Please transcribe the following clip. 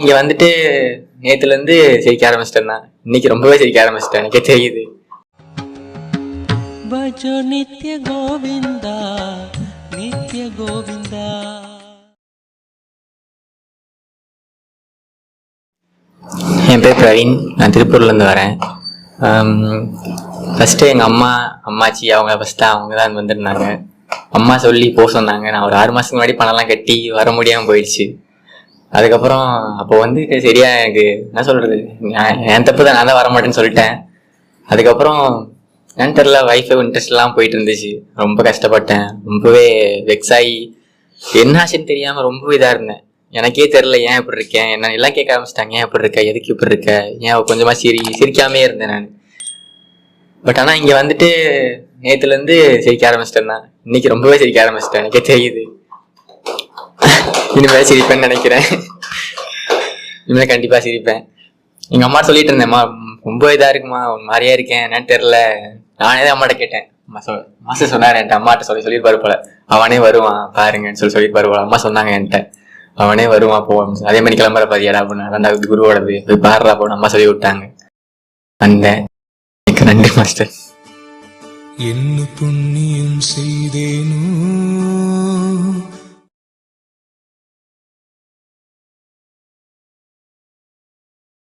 இங்க வந்துட்டு நேத்துல இருந்து சிரிக்க ஆரம்பிச்சிட்டேன் தான் இன்னைக்கு ரொம்பவே சிரிக்க ஆரம்பிச்சிட்டேன். எனக்கே தெரியுது. பஜோ நித்ய கோவிந்தா நித்ய கோவிந்தா. என் பேர் பிரவீன். நான் திருப்பூர்லேருந்து வரேன். ஃபஸ்ட்டு எங்கள் அம்மா அம்மாச்சி அவங்க ஃபஸ்ட்டு அவங்க தான் வந்திருந்தாங்க அம்மா சொல்லி போக சொன்னாங்க. நான் ஒரு ஆறு மாதத்துக்கு முன்னாடி பணம்லாம் கட்டி வர முடியாமல் போயிடுச்சு. அதுக்கப்புறம் அப்போ வந்து சரியா எனக்கு என்ன சொல்கிறது என் தப்பு தான் நான் தான் வர மாட்டேன்னு சொல்லிட்டேன். அதுக்கப்புறம் என்னன்னு தெரில வைஃபை இன்ட்ரெஸ்ட்லாம் போயிட்டு இருந்துச்சு. ரொம்ப கஷ்டப்பட்டேன். ரொம்பவே வெக்ஸ் ஆகி என்ன ஆச்சுன்னு தெரியாமல் ரொம்ப இதாக இருந்தேன். எனக்கே தெரில ஏன் இப்படி இருக்கேன் என்ன எல்லாம் கேட்க ஆரம்பிச்சிட்டாங்க. ஏன் இப்படி இருக்க? எதுக்கு இப்படி இருக்க? ஏன் கொஞ்சமா சிரி சிரிக்காமே இருந்தேன் நான். பட் ஆனால் இங்கே வந்துட்டு நேற்றுலேருந்து சிரிக்க ஆரம்பிச்சிட்டேன்னா இன்னைக்கு ரொம்பவே சிரிக்க ஆரம்பிச்சிட்டேன். எனக்கே தெரியுது. இனிமேல் சிரிப்பேன்னு நினைக்கிறேன். இனிமேல் கண்டிப்பாக சிரிப்பேன். எங்கள் அம்மா சொல்லிட்டு இருந்தேன்மா ரொம்ப இதாக இருக்குமா? ஒரு மாதிரியா இருக்கேன். என்னன்னு தெரில நானே தான் அம்மாட்ட கேட்டேன். அம்மா சொல் சொன்னார் என்கிட்ட. அம்மாட்ட சொல்லி சொல்லியிருப்பாரு போல. அவனே வருவான் பாருங்கன்னு சொல்லி சொல்லியிருப்பாரு போல. அம்மா சொன்னாங்க என்கிட்ட. அவனே வருவான் போவோம் அதே மாதிரி கிளம்புற பாதியாடா அப்படின்னு ரெண்டாவது குருவோடது. போய் பாடுறா போன அம்மா சொல்லி விட்டாங்க. வந்தேன். நன்றி மாஸ்டர். என்ன புண்ணியம் செய்தேனோ